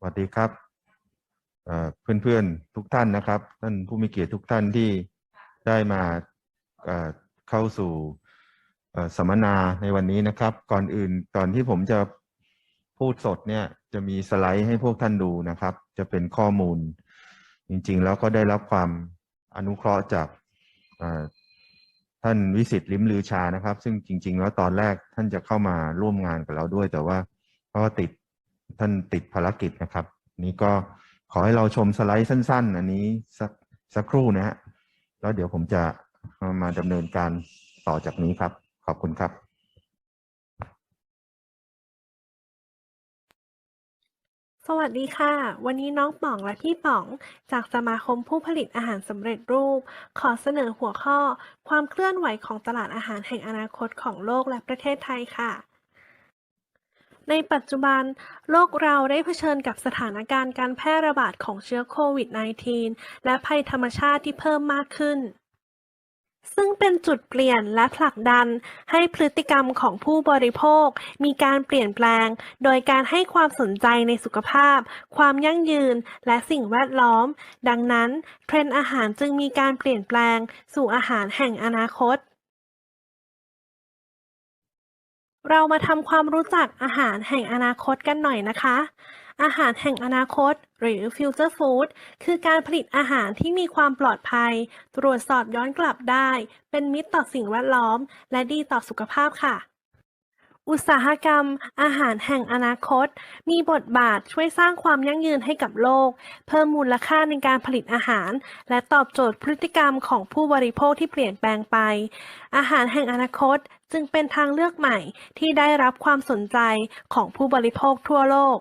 สวัสดีครับเพื่อนๆทุกท่านนะครับท่านผู้มีเกียรติทุกท่านที่ได้มาเข้าสู่สัมมนาในวันนี้นะครับ ก่อนอื่นก่อนที่ผมจะพูดสดเนี่ยจะมีสไลด์ให้พวกท่านดูนะครับ จะเป็นข้อมูล จริงๆ แล้วก็ได้รับความอนุเคราะห์จากท่านวิสิตลิมลือชานะครับ ซึ่งจริง ๆ แล้วตอนแรกท่านจะเข้ามาร่วมงานกับเราด้วย แต่ว่าเพราะว่าติด ท่านติดภารกิจนะครับ นี่ก็ขอให้เราชมสไลด์สั้น ๆ อันนี้สักสักครู่นะฮะแล้วเดี๋ยวผมจะมาดำเนินการต่อจากนี้ครับ ขอบคุณครับ สวัสดีค่ะ วันนี้น้องป๋องและพี่ป๋อง จากสมาคมผู้ผลิตอาหารสำเร็จรูป ขอเสนอหัวข้อ ความเคลื่อนไหวของตลาดอาหารแห่งอนาคตของโลกและประเทศไทยค่ะ ในปัจจุบัน โลกเราได้เผชิญกับสถานการณ์การแพร่ระบาดของเชื้อโควิด -19 และภัยธรรมชาติที่เพิ่มมากขึ้น ซึ่งเป็นจุดเปลี่ยนและผลักดันให้พฤติกรรมของผู้บริโภค มีการเปลี่ยนแปลง โดยการให้ความสนใจในสุขภาพ ความยั่งยืน และสิ่งแวดล้อม ดังนั้น เทรนด์อาหารจึงมีการเปลี่ยนแปลง สู่อาหารแห่งอนาคต เรามาทำความรู้จักอาหารแห่งอนาคตกันหน่อยนะคะ อาหารแห่งอนาคต หรือ Future Food คือการผลิตอาหารที่มีความปลอดภัย ตรวจสอบย้อนกลับได้ เป็นมิตรต่อสิ่งแวดล้อม และดีต่อสุขภาพค่ะ อุตสาหกรรม อาหารแห่งอนาคต มีบทบาทช่วยสร้างความยั่งยืนให้กับโลก เพิ่มมูลค่าในการผลิตอาหาร และตอบโจทย์พฤติกรรมของผู้บริโภคที่เปลี่ยนแปลงไป อาหารแห่งอนาคตจึงเป็นทางเลือกใหม่ที่ได้รับความสนใจของผู้บริโภคทั่วโลก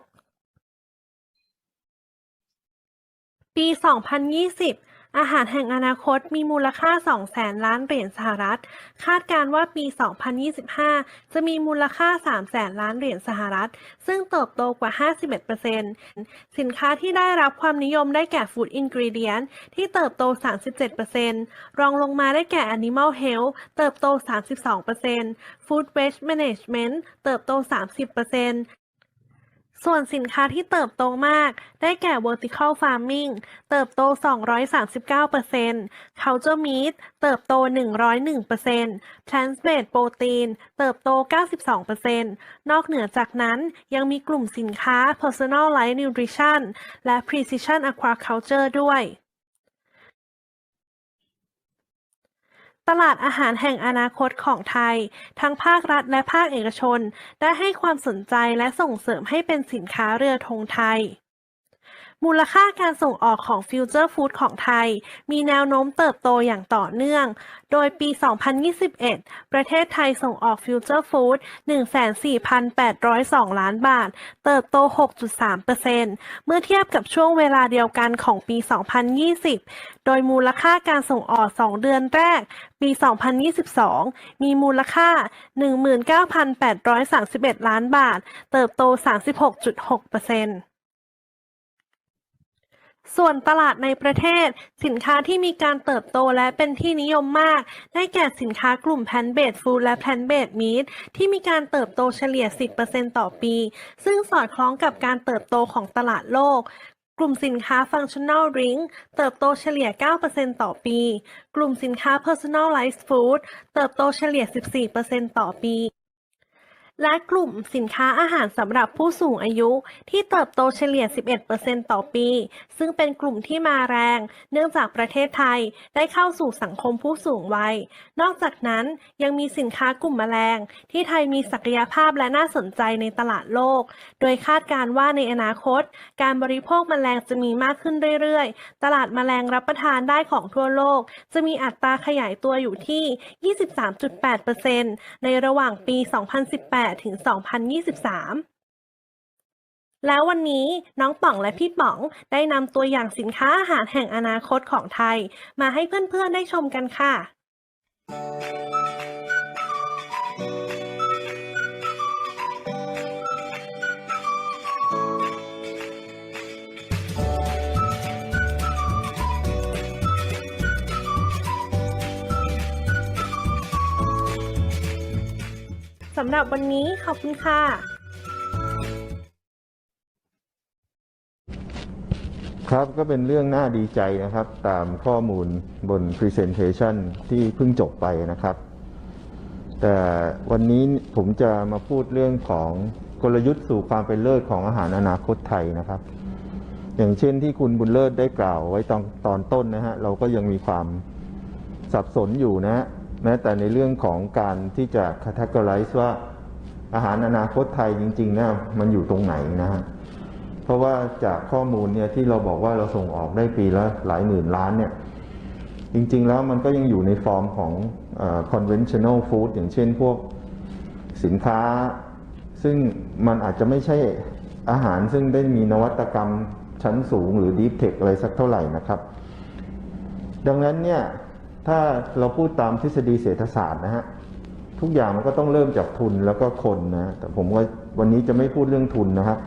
ปี 2020 อาหารแห่งอนาคตมีมูลค่า 2 แสนล้านเหรียญสหรัฐ คาดการณ์ว่าปี 2025 จะมีมูลค่า 3 แสนล้านเหรียญสหรัฐ ซึ่งเติบโตกว่า 51%สินค้าที่ได้รับความนิยมได้แก่ Food Ingredient ที่เติบโต 37%รองลงมาได้แก่ Animal Health เติบโต 32% Food Waste Management เติบโต 30% ส่วนสินค้าที่เติบโตมาก ได้แก่ vertical farming เติบโต 239% culture meat เติบโต 101% plant-based protein เติบโต 92%นอกเหนือจากนั้นยังมีกลุ่มสินค้า personalized nutrition และ precision aquaculture ด้วย ตลาดอาหารแห่งอนาคตของไทย ทั้งภาครัฐและภาคเอกชน ได้ให้ความสนใจและส่งเสริมให้เป็นสินค้าเรือธงไทย มูลค่าการส่งออกของฟิวเจอร์ฟู้ดของไทย มีแนวโน้มเติบโตอย่างต่อเนื่อง โดยปี 2021 ประเทศไทยส่งออกฟิวเจอร์ฟู้ด14,802 ล้านบาท เติบโต 6.3%เมื่อเทียบกับช่วงเวลาเดียวกันของปี 2020 โดยมูลค่าการส่งออก 2 เดือนแรก ปี 2022 มีมูลค่า 19,831 ล้านบาท เติบโต 36.6% ส่วนตลาดในประเทศ สินค้าที่มีการเติบโตและเป็นที่นิยมมาก ได้แก่สินค้ากลุ่มแพนเบดฟู้ดและแพนเบดมีทที่มีการเติบโตเฉลี่ย 10%ต่อปี ซึ่งสอดคล้องกับการเติบโตของตลาดโลก กลุ่มสินค้า Functional Drink เติบโตเฉลี่ย 9%ต่อปี กลุ่มสินค้า Personalized Food เติบโตเฉลี่ย 14%ต่อปี และกลุ่มสินค้าอาหารสำหรับผู้สูงอายุที่เติบโตเฉลี่ย 11%ต่อปี ซึ่งเป็นกลุ่มที่มาแรง เนื่องจากประเทศไทยได้เข้าสู่สังคมผู้สูงวัย นอกจากนั้นยังมีสินค้ากลุ่มแมลง ที่ไทยมีศักยภาพและน่าสนใจในตลาดโลก โดยคาดการณ์ว่าในอนาคต การบริโภคแมลงจะมีมากขึ้นเรื่อยๆ ตลาดแมลงรับประทานได้ของทั่วโลก จะมีอัตราขยายตัวอยู่ที่ 23.8%ในระหว่างปี 2018ถึง 2023 แล้ววันนี้น้องป๋องและพี่ป๋องได้นำตัวอย่างสินค้าอาหารแห่งอนาคตของไทย มาให้เพื่อนๆได้ชมกันค่ะำหรับวันนี้ขอบคุณค่ะครับก็เป็นเรื่องน่าดีใจนะครับ ตามข้อมูลบน Presentation ที่เพิ่งจบไปนะครับ แต่วันนี้ผมจะมาพูดเรื่องของกลยุทธ์สู่ความเป็นเลิศของอาหารอนาคตไทยนะครับ อย่างเช่นที่คุณบุญเลิศได้กล่าวไว้ตอนตอนต้นนะฮะเราก็ยังมีความสับสนอยู่นะฮะ แม้แต่ในเรื่องของการที่จะ categorize ว่าอาหารอนาคตไทยจริงๆนะมันอยู่ตรงไหนนะฮะเพราะว่าจากข้อมูลเนี่ยที่เราบอกว่าเราส่งออกได้ปีละหลายหมื่นล้านเนี่ยจริงๆแล้วมันก็ยังอยู่ในฟอร์มของเอ่อ conventional food อย่างเช่นพวกสินค้า ซึ่งมันอาจจะไม่ใช่อาหารซึ่งได้มีนวัตกรรมชั้นสูงหรือ deep tech อะไรสักเท่าไหร่นะครับ ดังนั้นเนี่ย ถ้าเราพูดตามทฤษฎีเศรษฐศาสตร์นะฮะทุกอย่างมันก็ต้องเริ่มจากทุนแล้วก็คนนะแต่ผมว่าวันนี้จะไม่พูดเรื่องทุนนะครับ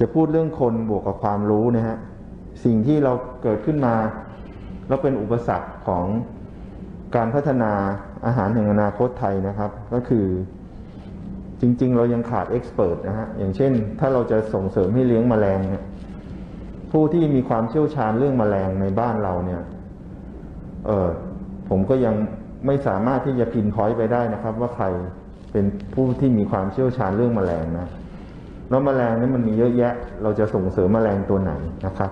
จะพูดเรื่องคนบวกกับความรู้นะฮะสิ่งที่เราเกิดขึ้นมา แล้วเป็นอุปสรรคของการพัฒนาอาหารแห่งอนาคตไทยนะครับ ก็คือจริง ๆ เรายังขาดเอ็กซ์เพรสนะฮะอย่างเช่น ถ้าเราจะส่งเสริมให้เลี้ยงแมลงเนี่ยผู้ที่มีความเชี่ยวชาญเรื่องแมลงในบ้านเราเนี่ย เออผมก็ยังไม่สามารถที่จะพินพอยต์ไปได้นะครับ ว่าใครเป็นผู้ที่มีความเชี่ยวชาญเรื่องแมลงนะแล้วแมลงนี่มันมีเยอะแยะ เราจะส่งเสริมแมลงตัวไหนนะครับ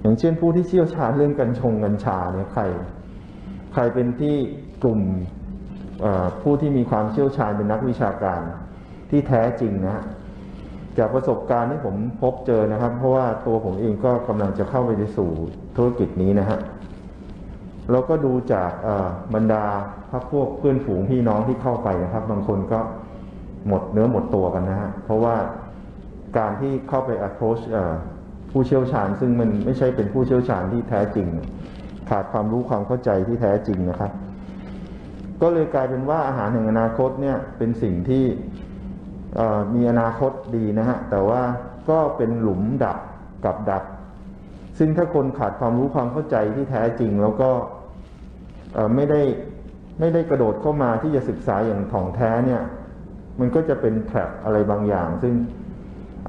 อย่างเช่นผู้ที่เชี่ยวชาญเรื่องกัญชงกัญชาเนี่ยใคร ใครเป็นที่กลุ่มผู้ที่มีความเชี่ยวชาญเป็นนักวิชาการที่แท้จริงนะฮะจากประสบการณ์ที่ผมพบเจอนะครับ เพราะว่าตัวผมเองก็กำลังจะเข้าไปในสู่ธุรกิจนี้นะฮะ เราก็ดูจากบรรดาพักพวกเพื่อนฝูงพี่น้องที่เข้าไปนะครับ บางคนก็หมดเนื้อหมดตัวกันนะฮะเพราะว่าการที่เข้าไป approach ผู้เชี่ยวชาญ ซึ่งมันไม่ใช่เป็นผู้เชี่ยวชาญที่แท้จริง ขาดความรู้ความเข้าใจที่แท้จริงนะครับ ก็เลยกลายเป็นว่าอาหารแห่งอนาคตเนี่ยเป็นสิ่งที่มีอนาคตดีนะฮะแต่ว่าก็เป็นหลุมดับกับดักซึ่งถ้าคนขาดความรู้ความเข้าใจที่แท้จริง แล้วก็ ไม่ได้ไม่ได้กระโดดเข้ามาที่จะศึกษาอย่างถ่องแท้เนี่ย มันก็จะเป็นแทร็อะไรบางอย่าง ซึ่ง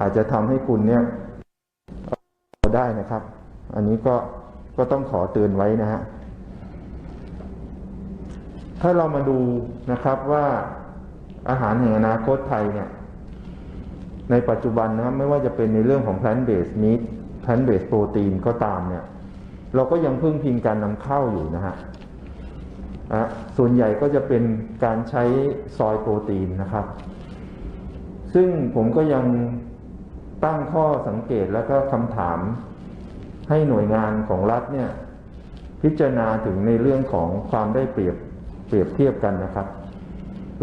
อาจจะทำให้คุณเนี่ยเอ่อได้นะครับ อันนี้ก็ก็ต้องขอเตือนไว้นะฮะถ้าเรามาดูนะครับว่าอาหารแห่งอนาคตไทยเนี่ย ในปัจจุบันนะครับไม่ว่าจะเป็นในเรื่องของ plant based meat plant based protein ก็ตามเนี่ย เราก็ยังพึ่งพิงการนำเข้าอยู่นะฮะ อะส่วนใหญ่ก็จะเป็นการใช้ซอยโปรตีนนะครับ ซึ่งผมก็ยังตั้งข้อสังเกตแล้วก็คำถามให้หน่วยงานของรัฐเนี่ยพิจารณาถึงในเรื่องของความได้เปรียบเปรียบเทียบกันนะครับ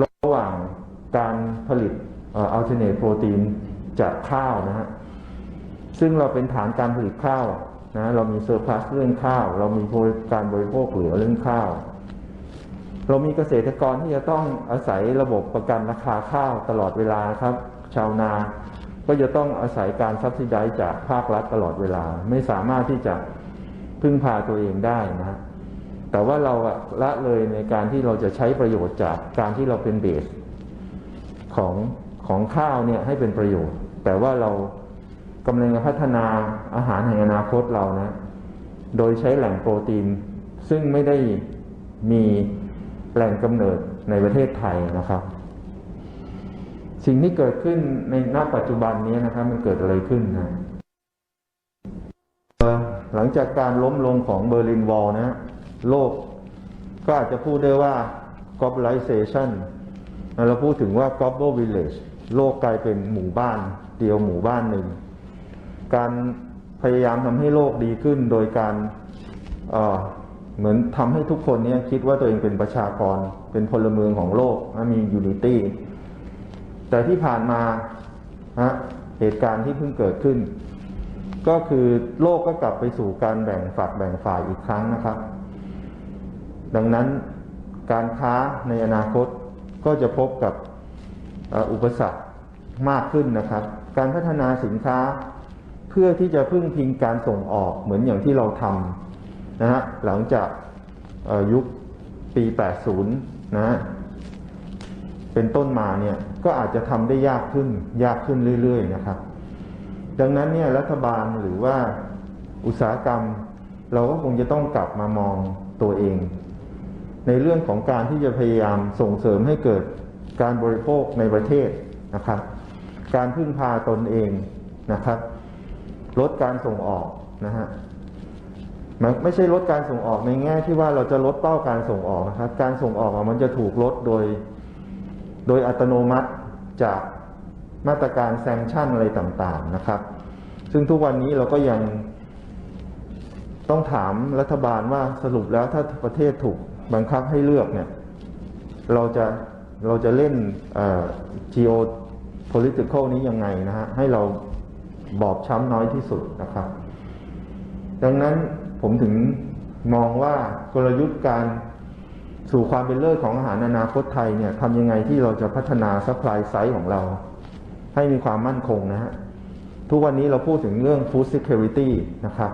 ระหว่างการผลิตอัลเทอร์เนทโปรตีนจากข้าวนะฮะซึ่งเราเป็นฐานการผลิตข้าวนะเรามีเซอร์พลัสเรื่องข้าว เรามีการบริโภคเหลือเรื่องข้าว เรามีเกษตรกรที่จะต้องอาศัยระบบประกันราคาข้าวตลอดเวลาครับ ชาวนาก็จะต้องอาศัยการซับซิไดจากภาครัฐตลอดเวลา ไม่สามารถที่จะพึ่งพาตัวเองได้นะแต่ว่าเราละเลยในการที่เราจะใช้ประโยชน์จากการที่เราเป็นเบสของของข้าวเนี่ยให้เป็นประโยชน์ แต่ว่าเรากำลังพัฒนาอาหารแห่งอนาคตเรานะ โดยใช้แหล่งโปรตีน ซึ่งไม่ได้มี แหล่งกำเนิดในประเทศไทยนะครับ สิ่งที่เกิดขึ้นในณปัจจุบันนี้นะครับ มันเกิดอะไรขึ้นนะหลังจากการล้มลงของเบอร์ลินวอลนะฮะโลกก็อาจจะพูดได้ว่า globalization เราพูดถึงว่า global village โลกกลายเป็นหมู่บ้าน เดียวหมู่บ้านหนึ่ง การพยายามทำให้โลกดีขึ้นโดยการ เหมือนทำให้ทุกคนเนี้คิดว่าตัวเองเป็นประชากร เป็นพลเมืองของโลกนะมี unity แต่ที่ผ่านมาฮะเหตุการณ์ที่เพิ่งเกิดขึ้น ก็คือโลกก็กลับไปสู่การแบ่งฝักแบ่งฝ่ายอีกครั้งนะครับ ดังนั้นการค้าในอนาคตก็จะพบกับอุปสรรคมากขึ้นนะครับ การพัฒนาสินค้าเพื่อที่จะพึ่งพิงการส่งออกเหมือนอย่างที่เราทำ นะฮะหลังจากยุคปี 80 นะฮะเป็นต้นมาเนี่ยก็อาจจะทำได้ยากขึ้นยากขึ้นเรื่อย ๆ นะครับ ดังนั้นเนี่ยรัฐบาลหรือว่าอุตสาหกรรม เราก็คงจะต้องกลับมามองตัวเอง ในเรื่องของการที่จะพยายามส่งเสริมให้เกิดการบริโภคในประเทศนะครับ การพึ่งพาตนเองนะครับ ลดการส่งออกนะฮะ มันไม่ใช่ลดการส่งออกในแง่ที่ว่าเราจะลดเป้าการส่งออกนะครับ การส่งออกมันจะถูกลดโดย โดยอัตโนมัติจากมาตรการแซงชั่นอะไรต่างๆนะครับ ซึ่งทุกวันนี้เราก็ยังต้องถามรัฐบาลว่าสรุปแล้วถ้าประเทศถูกบังคับให้เลือกเนี่ย เราจะเราจะเล่น geo political นี้ยังไงนะฮะให้เราบอบช้ำน้อยที่สุดนะครับ ดังนั้น ผมถึงมองว่ากลยุทธ์การสู่ความเป็นเลิศของอาหารอนาคตไทยเนี่ยทำยังไงที่เราจะพัฒนาซัพพลายไซส์ของเรา ให้มีความมั่นคงนะฮะทุกวันนี้เราพูดถึงเรื่อง food security นะครับ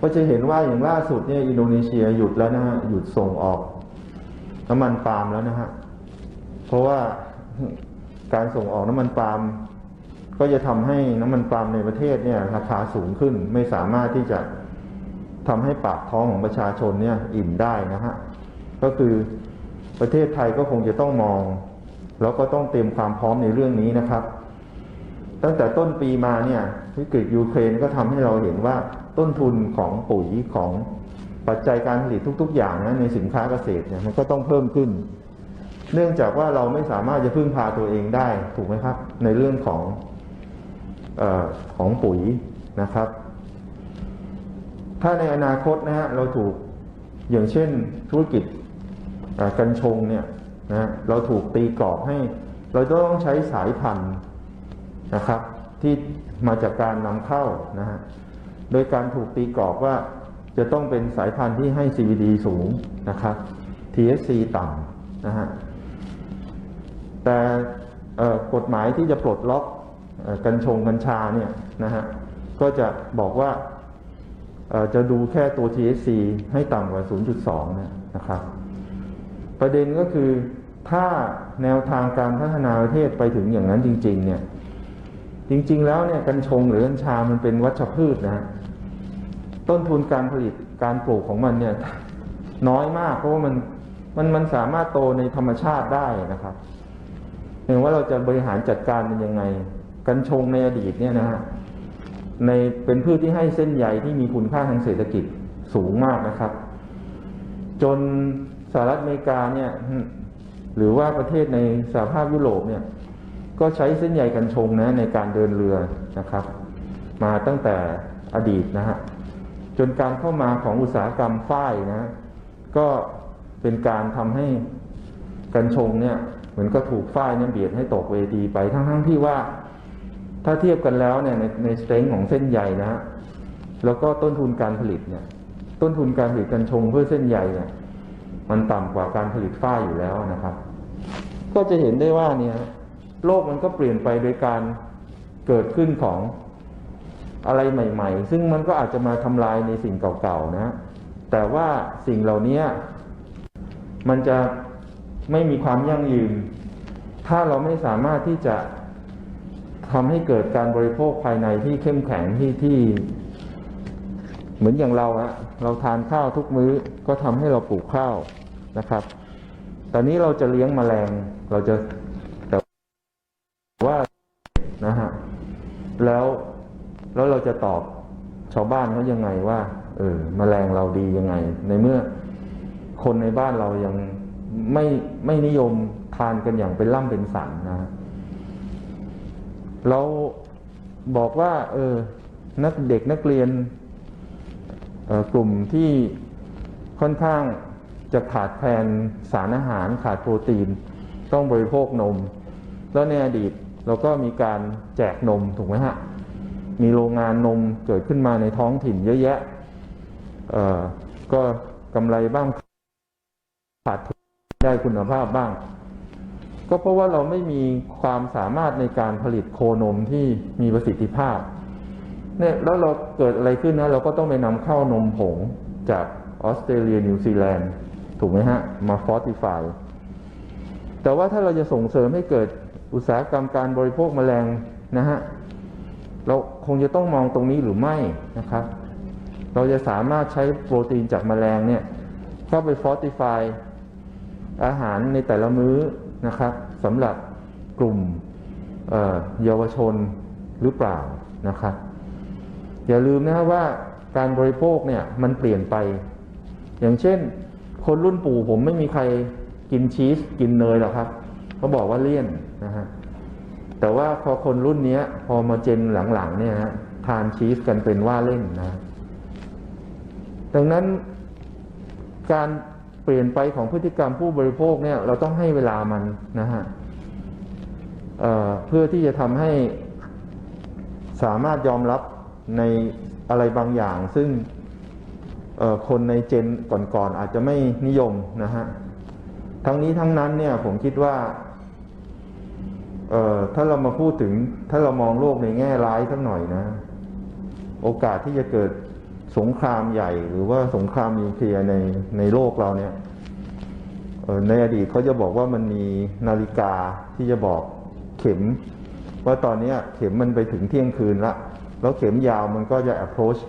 ก็จะเห็นว่าอย่างล่าสุดเนี่ยอินโดนีเซียหยุดแล้วนะฮะหยุดส่งออกน้ำมันปาล์มแล้วนะฮะเพราะว่าการส่งออกน้ำมันปาล์มก็จะทำให้น้ำมันปาล์มในประเทศเนี่ยราคาสูงขึ้นไม่สามารถที่จะ ทำให้ปากท้องของประชาชนเนี่ยอิ่มได้นะฮะก็คือประเทศไทยก็คงจะต้องมอง แล้วก็ต้องเตรียมความพร้อมในเรื่องนี้นะครับ ตั้งแต่ต้นปีมาเนี่ยวิกฤตยูเครนก็ทำให้เราเห็นว่าต้นทุนของปุ๋ยของปัจจัยการผลิตทุก ๆ อย่างนะในสินค้าเกษตรเนี่ยมันก็ต้องเพิ่มขึ้น เนื่องจากว่าเราไม่สามารถจะพึ่งพาตัวเองได้ถูกไหมครับ ในเรื่องของออของปุ๋ยนะครับ ถ้าในอนาคตนะฮะเราถูกอย่างเช่นธุรกิจกัญชงเนี่ยนะฮะเราถูกตีกรอบให้ เราจะต้องใช้สายพันธุ์นะครับ ที่มาจากการนำเข้านะฮะโดยการถูกตีกรอบว่าจะต้องเป็นสายพันธุ์ที่ให้ CVD สูงนะครับ THC ต่ำนะฮะแต่กฎหมายที่จะปลดล็อกกัญชงกัญชาเนี่ยนะฮะก็จะบอกว่า จะดูแค่ตัว THC ให้ต่ำกว่า 0.2นะนะครับ ประเด็นก็คือถ้าแนวทางการพัฒนาประเทศไปถึงอย่างนั้นจริง ๆ เนี่ย จริง ๆ แล้วเนี่ยกัญชงหรือกัญชามันเป็นวัชพืชนะฮะต้นทุนการผลิตการปลูกของมันเนี่ยน้อยมากเพราะว่ามันมันมันสามารถโตในธรรมชาติได้นะครับเห็นว่าเราจะบริหารจัดการมันยังไง กัญชงในอดีตเนี่ยนะฮะ ในเป็นพืชที่ให้เส้นใยที่มีคุณค่าทางเศรษฐกิจสูงมากนะครับ จนสหรัฐอเมริกาเนี่ยหรือว่าประเทศในสหภาพยุโรปเนี่ยก็ใช้เส้นใยกัญชงนะในการเดินเรือนะครับ มาตั้งแต่อดีตนะฮะจนการเข้ามาของอุตสาหกรรมฝ้ายนะ ก็เป็นการทำให้กัญชงเนี่ยเหมือนก็ถูกฝ้ายเนี่ยเบียดให้ตกเวทีไปทั้งๆทที่ว่า ถ้าเทียบกันแล้วเนี่ยในในสเตรนของเส้นใยนะฮะแล้วก็ต้นทุนการผลิตเนี่ย ต้นทุนการผลิตกัญชงเพื่อเส้นใยเนี่ย มันต่ำกว่าการผลิตฝ้ายอยู่แล้วนะครับ ก็จะเห็นได้ว่าเนี่ย โลกมันก็เปลี่ยนไปโดยการเกิดขึ้นของอะไรใหม่ ๆ ซึ่งมันก็อาจจะมาทำลายในสิ่งเก่าๆนะ แต่ว่าสิ่งเหล่านี้มันจะไม่มีความยั่งยืน ถ้าเราไม่สามารถที่จะ ทำให้เกิดการบริโภคภายในที่เข้มแข็งที่ที่ เหมือนอย่างเราอะเราทานข้าวทุกมื้อก็ทำให้เราปลูกข้าวนะครับ ตอนนี้เราจะเลี้ยงแมลงเราจะแต่ว่านะฮะแล้วแล้วเราจะตอบชาวบ้านเขายังไงว่า เออแมลงเราดียังไง ในเมื่อคนในบ้านเรายังไม่ไม่นิยมทานกันอย่างเป็นล่ำเป็นสันนะฮะ เราบอกว่า เออ นักเด็กนักเรียนออกลุ่มที่ค่อนข้างจะขาดแคลนสารอาหารขาดโปรตีน ต้องบริโภคนม แล้วในอดีตเราก็มีการแจกนมถูกไหมฮะ มีโรงงานนมเกิดขึ้นมาในท้องถิ่นเยอะแยะก็กำไรบ้างขาดทุนได้คุณภาพบ้าง ก็เพราะว่าเราไม่มีความสามารถในการผลิตโคนมที่มีประสิทธิภาพเนี่ยแล้วเราเกิดอะไรขึ้นนะเราก็ต้องไปนำเข้านมผงจากออสเตรเลียนิวซีแลนด์ถูกไหมฮะ มาฟอร์ติฟายแต่ว่าถ้าเราจะส่งเสริมให้เกิดอุตสาหกรรมการบริโภคแมลงนะฮะ เราคงจะต้องมองตรงนี้หรือไม่นะครับ เราจะสามารถใช้โปรตีนจากแมลงเนี่ยเข้าไปฟอร์ติฟายอาหารในแต่ละมื้อ นะครับสำหรับกลุ่มเยาวชนหรือเปล่านะครับอย่าลืมนะครับว่าการบริโภคเนี่ยมันเปลี่ยนไป อย่างเช่น คนรุ่นปู่ผมไม่มีใครกินชีสกินเนยหรอกครับเขาบอกว่าเลี่ยนนะฮะแต่ว่าพอคนรุ่นนี้พอมาเจนหลังๆเนี่ยฮะทานชีสกันเป็นว่าเล่นนะ ดังนั้นการ เปลี่ยนไปของพฤติกรรมผู้บริโภคเนี่ยเราต้องให้เวลามันนะฮะเเพื่อที่จะทำให้สามารถยอมรับในอะไรบางอย่าง ซึ่งคนในเจนก่อนๆอาจจะไม่นิยมนะฮะทั้งนี้ทั้งนั้นเนี่ยผมคิดว่าถ้าเรามาพูดถึงถ้าเรามองโลกในแง่ร้ายสักหน่อยนะ โอกาสที่จะเกิด สงครามใหญ่หรือว่าสงครามนิวเคลียร์ในในโลกเราเนี่ยในอดีตเขาจะบอกว่ามันมีนาฬิกาที่จะบอกเข็ม ว่าตอนเนี้ยเข็มมันไปถึงเที่ยงคืนละ แล้วเข็มยาวมันก็จะ approach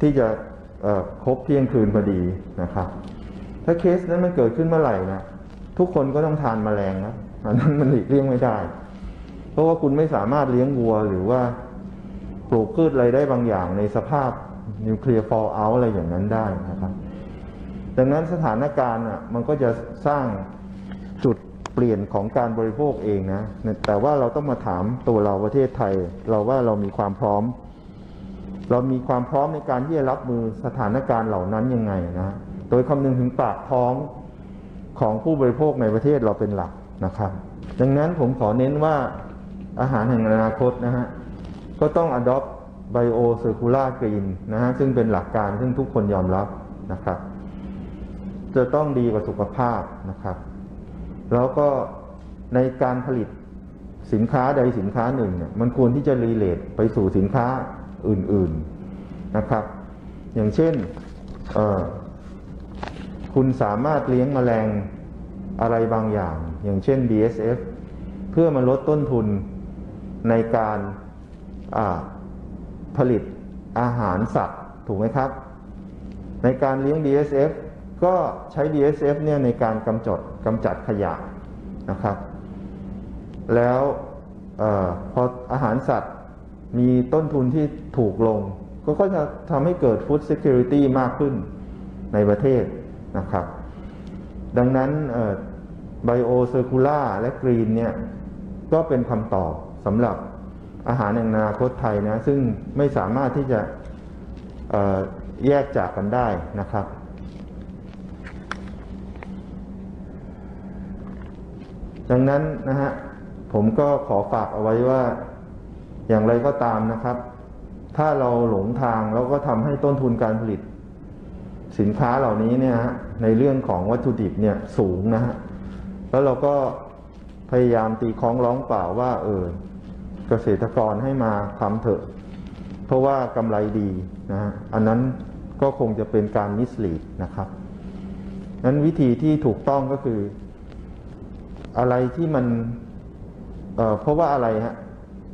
ที่จะเอ่อครบเที่ยงคืนพอดีนะครับ ถ้าเคสนั้นมันเกิดขึ้นเมื่อไหร่นะทุกคนก็ต้องทานแมลงนะอันนั้นมันหลีกเลี่ยงไม่ได้ เพราะว่าคุณไม่สามารถเลี้ยงวัวหรือว่าปลูกพืชอะไรได้บางอย่างในสภาพ นิวเคลียร์ฟอลเอาอะไรอย่างนั้นได้นะครับ ดังนั้นสถานการณ์อะมันก็จะสร้างจุดเปลี่ยนของการบริโภคเองนะ แต่ว่าเราต้องมาถามตัวเราประเทศไทย เราว่าเรามีความพร้อม เรามีความพร้อมในการที่จะรับมือสถานการณ์เหล่านั้นยังไงนะ โดยคำนึงถึงปากท้องของผู้บริโภคในประเทศเราเป็นหลักนะครับ ดังนั้นผมขอเน้นว่าอาหารแห่งอนาคตนะฮะ ก็ต้อง adopt bio circular green นะฮะซึ่งเป็นหลักการซึ่งทุกคนยอมรับนะครับ จะต้องดีกับสุขภาพนะครับ แล้วก็ในการผลิตสินค้าใดสินค้าหนึ่งเนี่ยมันควรที่จะรีเลทไปสู่สินค้าอื่นๆนะครับ อย่างเช่นคุณสามารถเลี้ยงแมลงอะไรบางอย่าง อย่างเช่น DSF เพื่อมาลดต้นทุนในการอ่า ผลิตอาหารสัตว์ถูกไหมครับ ในการเลี้ยง DSF ก็ใช้ DSF เนี่ยในการกำจัดกำจัดขยะนะครับ แล้วออพออาหารสัตว์มีต้นทุนที่ถูกลง ก็ก็จะทำให้เกิด Food Security มากขึ้นในประเทศนะครับ ดังนั้นไบโอเซอร์คูล่าและกรีนเนี่ยก็เป็นคำตอบสำหรับ อาหารในอนาคตไทยนะซึ่งไม่สามารถที่จะแยกจากกันได้นะครับดังนั้นนะฮะผมก็ขอฝากเอาไว้ว่าอย่างไรก็ตามนะครับ ถ้าเราหลงทางแล้วก็ทำให้ต้นทุนการผลิต สินค้าเหล่านี้เนี่ยฮะในเรื่องของวัตถุดิบเนี่ยสูงนะฮะแล้วเราก็พยายามตีคล้องร้องเปล่าว่าเออ เกษตรกรให้มาทำเถอะ เพราะว่ากำไรดีนะฮะอันนั้นก็คงจะเป็นการมิสลีดนะครับนั้นวิธีที่ถูกต้องก็คือ อะไรที่มันเเพราะว่าอะไรฮะ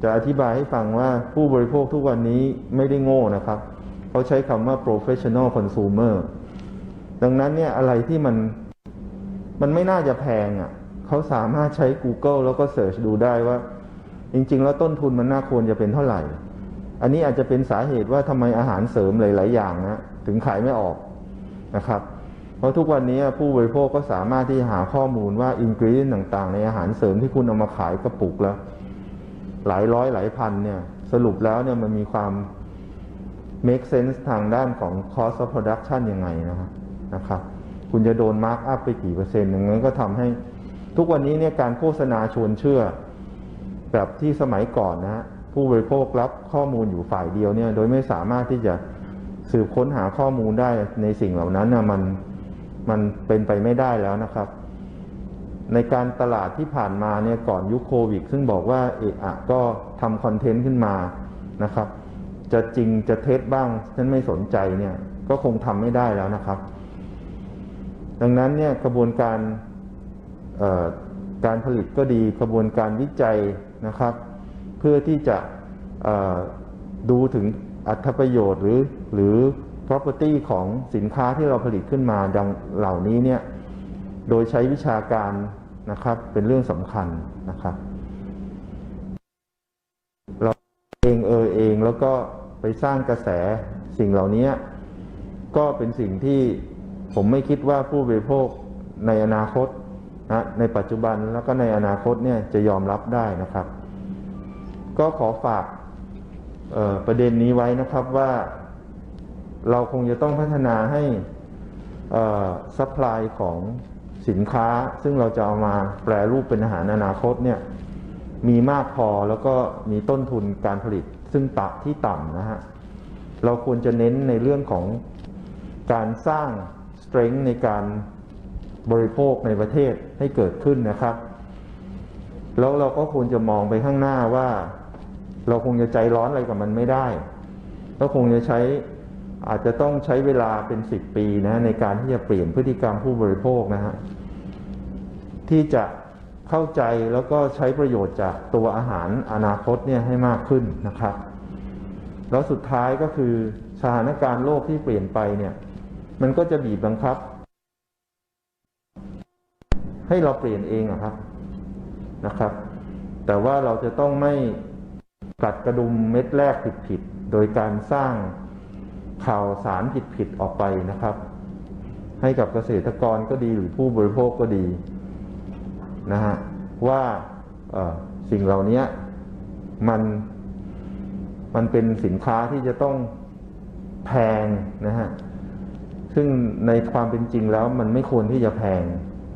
จะอธิบายให้ฟังว่าผู้บริโภคทุกวันนี้ไม่ได้โง่นะครับเขาใช้คำว่า professional consumer ดังนั้นเนี่ยอะไรที่มันมันไม่น่าจะแพงอะ่ะเขาสามารถใช้ Google แล้วก็เสิร์ชดูได้ว่า จริงๆ แล้วต้นทุนมันน่าควรจะเป็นเท่าไหร่ อันนี้อาจจะเป็นสาเหตุว่าทำไมอาหารเสริมหลาย ๆ อย่างนะถึงขายไม่ออกนะครับ เพราะทุกวันนี้ผู้บริโภคก็สามารถที่จะหาข้อมูลว่าอินกรีเดนต่าง ๆ ในอาหารเสริมที่คุณเอามาขายกระปุกแล้วหลายร้อยหลายพันเนี่ยสรุปแล้วเนี่ยมันมีความ make sense ทางด้านของ cost of production ยังไงนะครับนะครับ คุณจะโดน mark up ไปกี่เปอร์เซ็นต์อย่างนั้นก็ทำให้ทุกวันนี้เนี่ยการโฆษณาชวนเชื่อ แบบที่สมัยก่อนนะผู้บริโภครับข้อมูลอยู่ฝ่ายเดียวเนี่ย โดยไม่สามารถที่จะสืบค้นหาข้อมูลได้ในสิ่งเหล่านั้นนะมันมันเป็นไปไม่ได้แล้วนะครับ ในการตลาดที่ผ่านมาเนี่ยก่อนยุคโควิด ซึ่งบอกว่าเอะอะก็ทำคอนเทนต์ขึ้นมานะครับ จะจริงจะเท็จบ้างฉันไม่สนใจเนี่ยก็คงทำไม่ได้แล้วนะครับ ดังนั้นเนี่ยกระบวนการการผลิตก็ดีกระบวนการวิจัย นะครับ เพื่อที่จะดูถึงอัตประโยชน์หรือหรือ property ของสินค้าที่เราผลิตขึ้นมาดังเหล่านี้เนี่ยโดยใช้วิชาการนะครับเป็นเรื่องสำคัญนะครับ เราเองเออเองแล้วก็ไปสร้างกระแสสิ่งเหล่านี้ก็เป็นสิ่งที่ผมไม่คิดว่าผู้บริโภคในอนาคต นะในปัจจุบันแล้วก็ในอนาคตเนี่ยจะยอมรับได้นะครับ ก็ขอฝากประเด็นนี้ไว้นะครับว่าเราคงจะต้องพัฒนาให้ซัพพลายของสินค้า ซึ่งเราจะเอามาแปรรูปเป็นอาหารอนาคตเนี่ยมีมากพอแล้วก็มีต้นทุนการผลิต ซึ่งต่ำที่ต่ำนะฮะเราควรจะเน้นในเรื่องของการสร้าง strength ในการ บริโภคในประเทศให้เกิดขึ้นนะครับ แล้วเราก็ควรจะมองไปข้างหน้าว่า เราคงจะใจร้อนอะไรกับมันไม่ได้ก็คงจะใช้อาจจะต้องใช้เวลาเป็นสิบปีนะในการที่จะเปลี่ยนพฤติกรรมผู้บริโภคนะฮะที่จะเข้าใจแล้วก็ใช้ประโยชน์จากตัวอาหารอนาคตเนี่ยให้มากขึ้นนะครับ แล้วสุดท้ายก็คือสถานการณ์โลกที่เปลี่ยนไปเนี่ย มันก็จะบีบบังคับ ให้เราเปลี่ยนเองอะครับนะครับ แต่ว่าเราจะต้องไม่กัดกระดุมเม็ดแรกผิดๆโดยการสร้างข่าวสารผิดๆออกไปนะครับ ให้กับเกษตรกรก็ดีหรือผู้บริโภคก็ดีนะฮะว่าสิ่งเหล่านี้มันมันเป็นสินค้าที่จะต้องแพงนะฮะ ซึ่งในความเป็นจริงแล้วมันไม่ควรที่จะแพง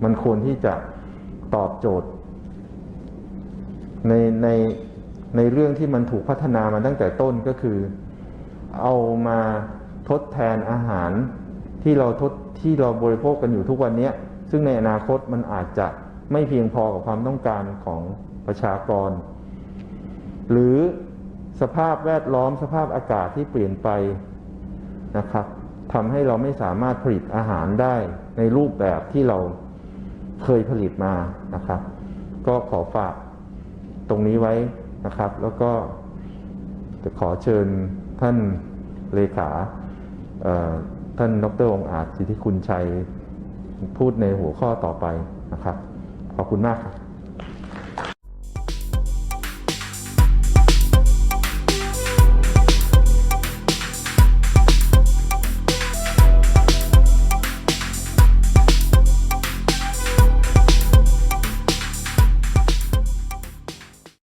มันควรที่จะตอบโจทย์ ในในในเรื่องที่มันถูกพัฒนามาตั้งแต่ต้นก็คือ เอามาทดแทนอาหารที่เราทดที่เราบริโภคกันอยู่ทุกวันนี้ซึ่งในอนาคตมันอาจจะไม่เพียงพอกับความต้องการของประชากร หรือสภาพแวดล้อมสภาพอากาศที่เปลี่ยนไปนะครับทำให้เราไม่สามารถผลิตอาหารได้ในรูปแบบที่เรา เคยผลิตมานะครับ ก็ขอฝากตรงนี้ไว้นะครับ แล้วก็จะขอเชิญท่านเลขาท่านดรองอาจสิทธิคุณชัยพูดในหัวข้อต่อไปนะครับ ขอบคุณมากครับ